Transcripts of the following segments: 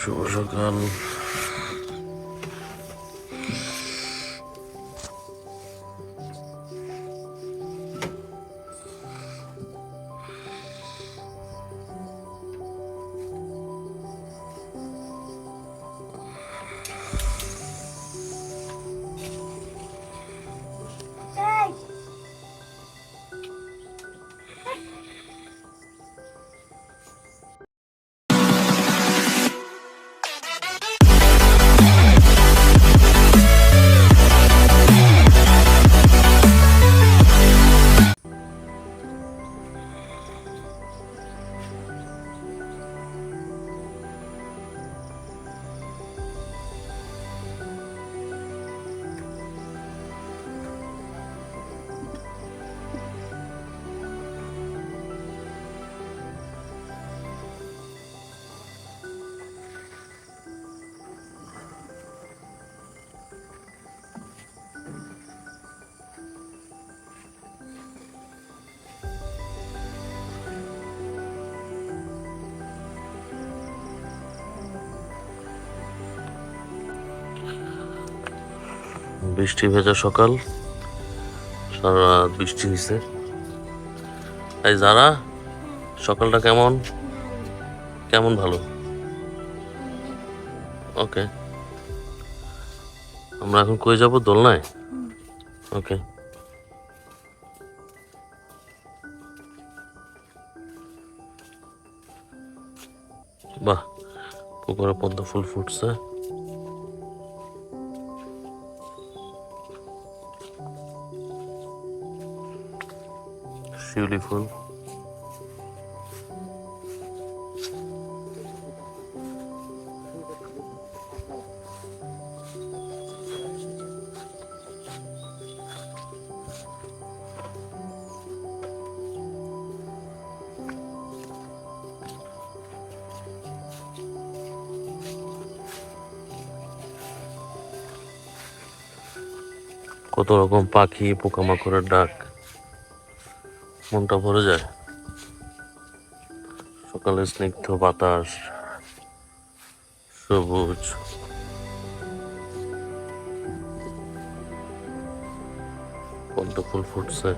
শুভ সকাল বৃষ্টি ভেজা সকাল। সারা বৃষ্টি হয়েছে এই যারা, সকালটা কেমন? কেমন ভালো? ওকে। আমরা এখন কই যাব? দোলনায়? ওকে। বাহ, পুকুরে পদ্ম ফুল ফুটছে। শিউলি কত রকম পাখি পোকামাকড়ের ডাক। মনটা ভরে যায়। সকালে স্নিগ্ধ বাতাস, সবুজ। পদ্ম ফুল ফুটছে।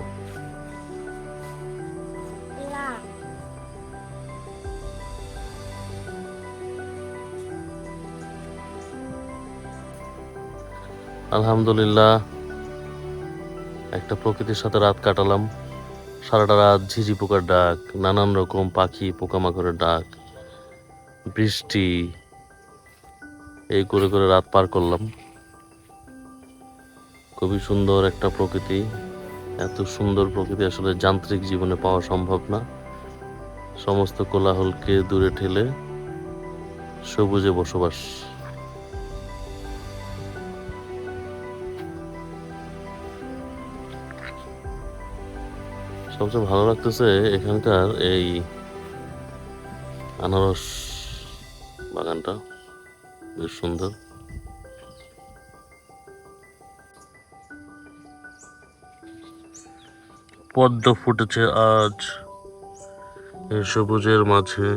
আলহামদুলিল্লাহ, একটা প্রকৃতির সাথে রাত কাটালাম। সারাটা রাত ঝিঝি পোকার ডাক, নানান রকম পাখি পোকামাকড়ের ডাক, বৃষ্টি, এই করে করে রাত পার করলাম। খুবই সুন্দর একটা প্রকৃতি। এত সুন্দর প্রকৃতি আসলে যান্ত্রিক জীবনে পাওয়া সম্ভব না। সমস্ত কোলাহলকে দূরে ঠেলে সবুজে বসবাস। সবচেয়ে ভালো লাগতেছে এখানকার এই আনারস বাগানটা। বেশ সুন্দর। পদ্ম ফুটেছে আজ। সবুজের মাঝে।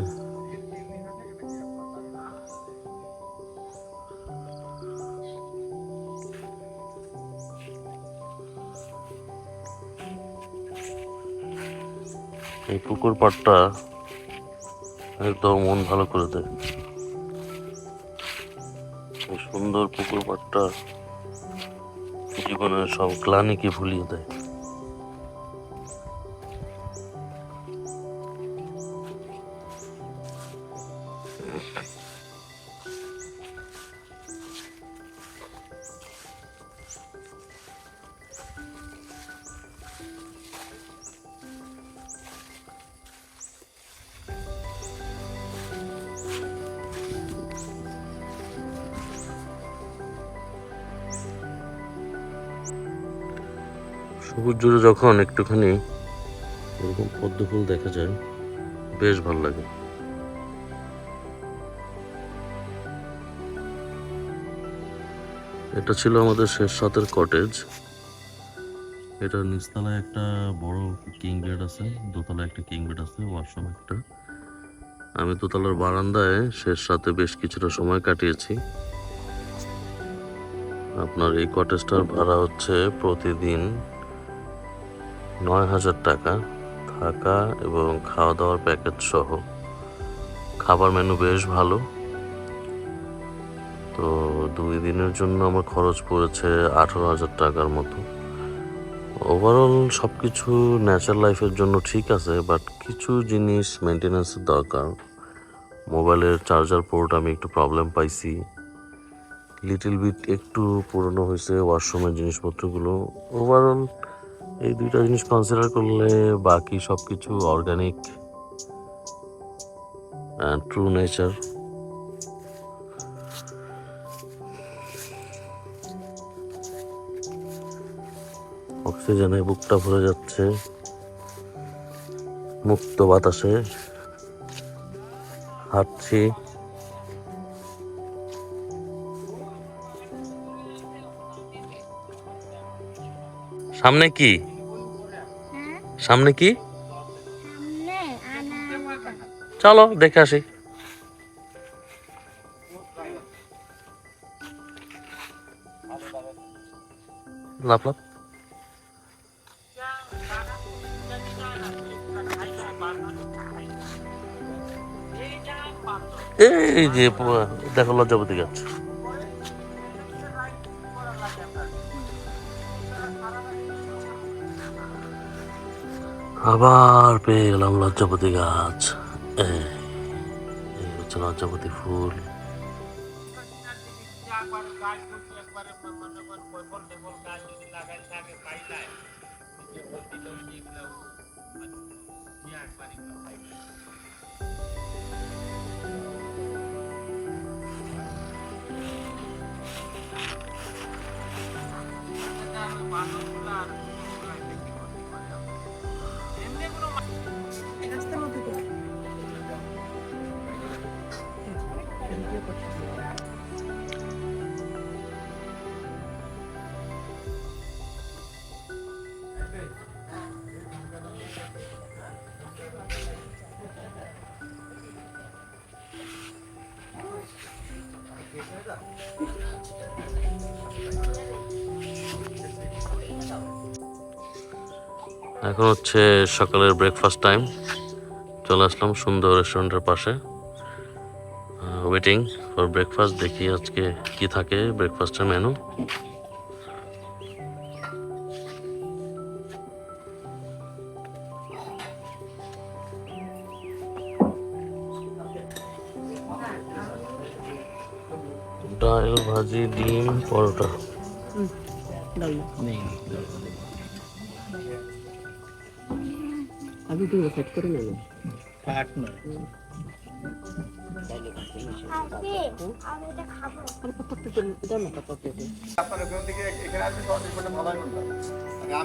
পুকুর পাড়টা একদম মন ভালো করে দেয়। সুন্দর পুকুর পাড়টা জীবনের সব ক্লানিকে ভুলিয়ে দেয়। সবুজ জুড়ে যখন একটুখানি এরকম পদ্ম ফুল দেখা যায়, বেশ ভালো লাগে। এটা ছিল আমাদের শেষ সাতের কটেজ এটা নিচতলায় একটা বড় কিং বেড আছে, দোতলায় একটা কিং বেড আছে ওয়াশরুম একটা। আমি দোতলার বারান্দায় শেষ রাতে বেশ কিছুটা সময় কাটিয়েছি। আপনার এই কটেজটার ভাড়া হচ্ছে প্রতিদিন নয় হাজার টাকা থাকা এবং খাওয়া দাওয়ার প্যাকেজ সহ। খাবার মেনু বেশ ভালো। তো দুই দিনের জন্য আমার খরচ পড়েছে আঠারো হাজার টাকার মতো। ওভারঅল সব কিছু ন্যাচারাল লাইফের জন্য ঠিক আছে বাট কিছু জিনিস মেনটেন্যান্সের দরকার। মোবাইলের চার্জার পোর্ট আমি একটু প্রবলেম পাইছি। লিটল বিট একটু পুরনো হয়েছে ওয়াশরুমের জিনিসপত্রগুলো। ওভারঅল এই দুইটা জিনিস কনসিডার করলে বাকি সব কিছু অর্গানিক ট্রু নেচার অক্সিজেনে বুকটা ভরে যাচ্ছে। মুক্ত বাতাসে হাঁটছি। সামনে কি? সামনে কি? চলো দেখে আসি। এই যে দেখো লজ্জাপতি গাছ। আবার পেয়ে গেলাম লজ্জাপতি গাছ। হচ্ছে লজ্জাপতি ফুল। এখন হচ্ছে সকালের ব্রেকফাস্ট টাইম চলে আসলাম সুন্দর রেস্টুরেন্টের পাশে। ওয়েটিং ফর ব্রেকফাস্ট দেখি আজকে কি থাকে ব্রেকফাস্টের মেনু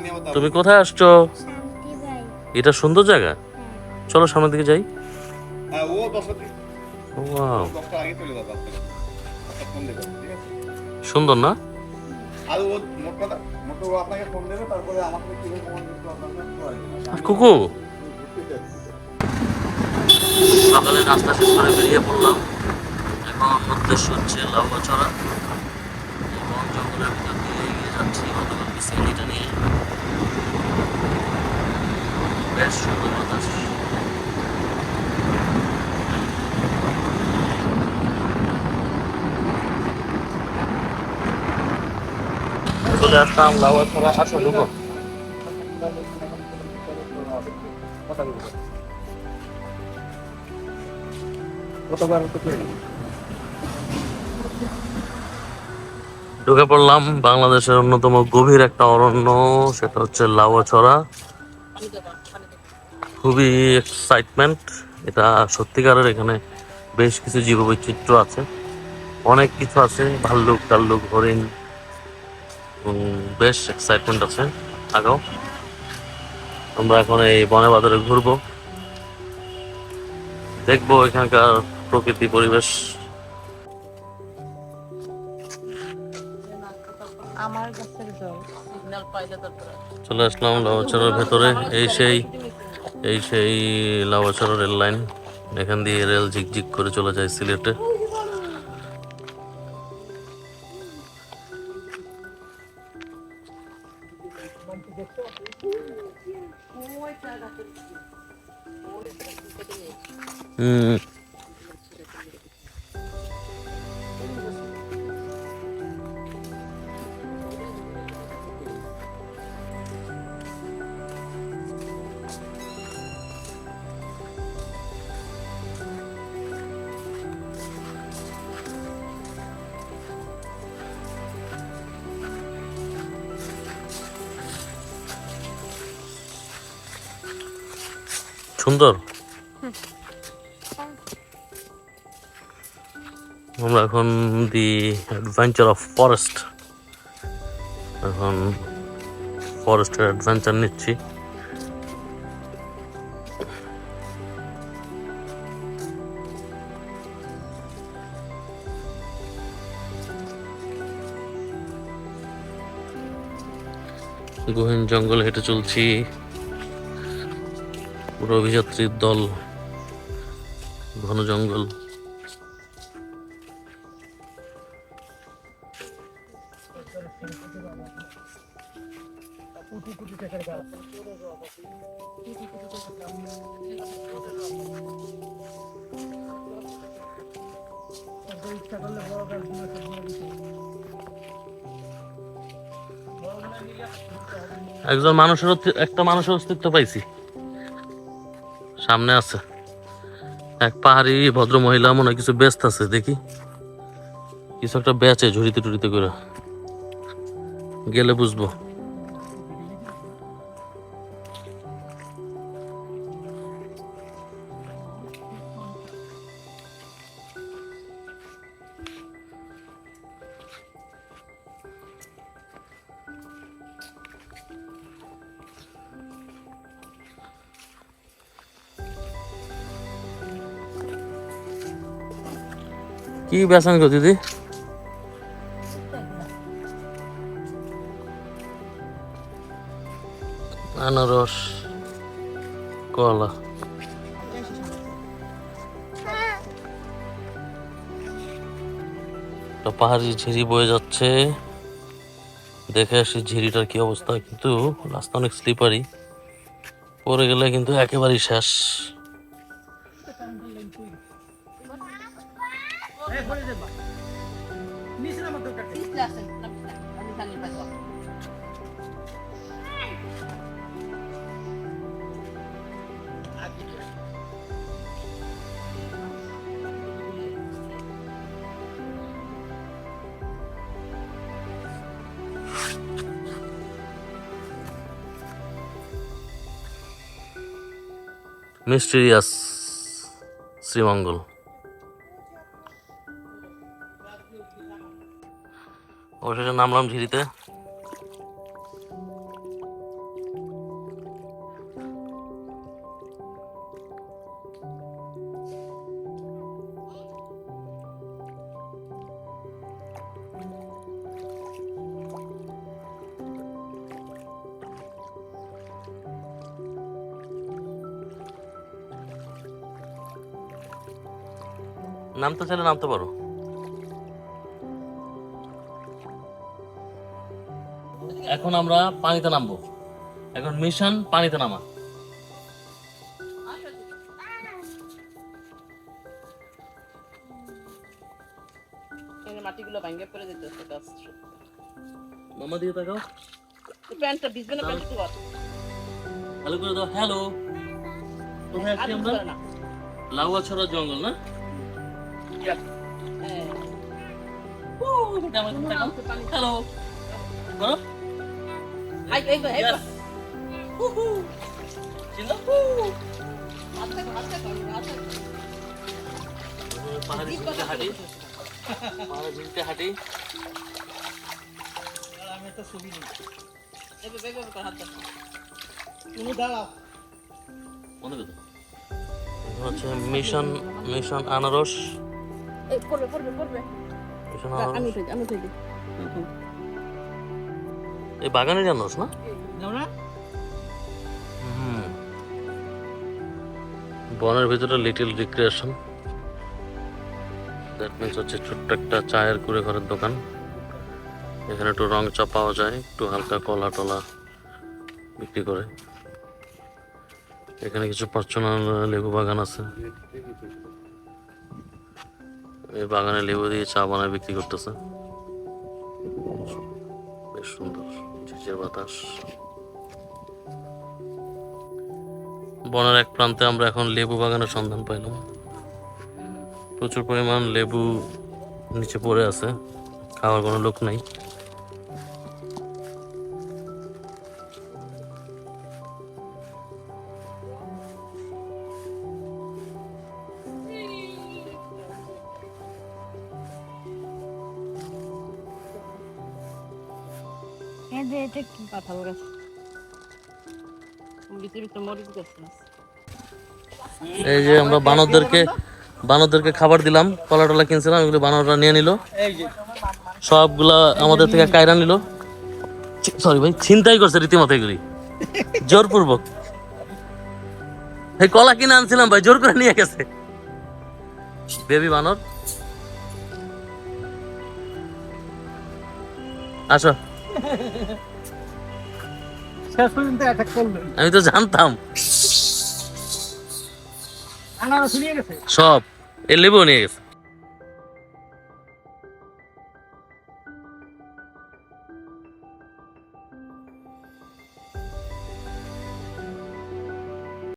আমার দাম- তুমি কোথায় আসছো? এটা সুন্দর জায়গা? চলো সামনের দিকে যাই। হ্যাঁ, ও দশটা আগে চলে যাবে ঠিক আছে? সুন্দর না? আর। কুকু? সকালে নাস্তা শেষ করে বেরিয়ে পড়লাম। এখন উদ্দেশ্য হচ্ছে লাউয়াছড়া এই বন জঙ্গলের ভিতর দিয়ে এগিয়ে যাচ্ছি গতকাল বিসিএলিটা নিয়ে বেশ সুন্দর বাতাস। ঢুকো। পড়লাম, বাংলাদেশের অন্যতম গভীর একটা অরণ্য, সেটা হচ্ছে লাউয়াছড়া। খুবই এক্সাইটমেন্ট এটা সত্যিকারের এখানে বেশ কিছু জীববৈচিত্র্য আছে। অনেক কিছু আছে, ভাল্লুক টাল্লুক, হরিণ বেশ এক্সাইটমেন্ট আছে আগাও। আমরা এখন এই বনে বাজারে ঘুরবো। দেখব এখানকার প্রকৃতি পরিবেশ। চলে আসলাম লাউচরের ভেতরে এই সেই এই সেই লাউচর রেল লাইন। এখান দিয়ে রেল ঝিকঝিক করে চলে যায় সিলেটে। সুন্দর। আমরা এখন দি অ্যাডভেঞ্চার অফ ফরেস্ট। এখন ফরেস্টের অ্যাডভেঞ্চার নিচ্ছি। গহীন জঙ্গল হেঁটে চলছি। অভিযাত্রীর দল ঘন জঙ্গল একজন মানুষের একটা মানুষের অস্তিত্ব পাইছি। সামনে আছে। এক পাহাড়ি ভদ্র মহিলা মনে কিছু ব্যস্ত আছে, দেখি। কিছু একটা বেচে ঝুড়িতে টুড়িতে করে। গেলে বুঝব। কি বেচেন গো দিদি? আনারস, কলা। পাহাড়ি ঝিরি বয়ে যাচ্ছে। দেখে আসি ঝিরিটার কি অবস্থা, কিন্তু রাস্তা অনেক স্লিপারি পরে গেলে কিন্তু একেবারেই শেষ। মিস্টিরিয়াস শ্রীমঙ্গল। অবশেষে নামলাম ঝিরিতে নামতে চাইলে নামতে পারো। এখন আমরা পানিতে নামবো। এখন মিশন পানিতে নামা। মাটিগুলো ভাঙ্গে পড়ে যেতে হচ্ছে গাছ মামা দিয়ে তাকাও। প্যান্টটা ভিজবে না প্যান্ট একটু ভালো করে দাও হ্যালো কোথায় আছি আমরা? লাউয়াছড়া জঙ্গল না? হ্যালো করো হাই এই এই Yes. চিনো? হাত দেখো হাত দেখো হাত পাহাড়ি হাঁটি পাহাড়ি ঝিলতে হাঁটি এইভাবে এইভাবে কর হাত দেখো মনে করো এখন হচ্ছে মিশন মিশন আনারস। আমি উঠে আমি উঠে দিই। এই বাগানের আনারস না? নাও না। বনের ভিতরে লিটিল রিক্রিয়েশন দ্যাট মিনস হচ্ছে ছোট্ট একটা চায়ের কুড়ে ঘরের দোকান। এখানে একটু রং চা পাওয়া যায় একটু হালকা কলা টলা বিক্রি করে। এখানে কিছু পার্সোনাল লেবু বাগান আছে। এই বাগানে লেবু দিয়ে চা বানায় বিক্রি করতেছে। বেশ সুন্দর, ঝিঝের বাতাস। বনের এক প্রান্তে আমরা এখন লেবু বাগানের সন্ধান পাইলাম। প্রচুর পরিমাণ লেবু নিচে পড়ে আছে, খাওয়ার কোনো লোক নাই। যে এটা কি? কাঁঠাল গাছ। ভিতরে ভিতরে মরিচ গাছ। এই যে আমরা বানরদেরকে বানরদেরকে খাবার দিলাম কলা টলা কিনছিলাম এগুলো বানররা নিয়ে নিল। সবগুলা আমাদের থেকে কায়রা নিল। সরি ভাই ছিনতাই করছে রীতিমতো এগুলি। জোরপূর্বক। এই কলা কিনে আনছিলাম ভাই জোর করে নিয়ে গেছে। বেবি বানর। আসো। শেষ পর্যন্ত অ্যাটাক করল। আমি তো জানতাম। সব এ লেবু নিয়ে গেছে।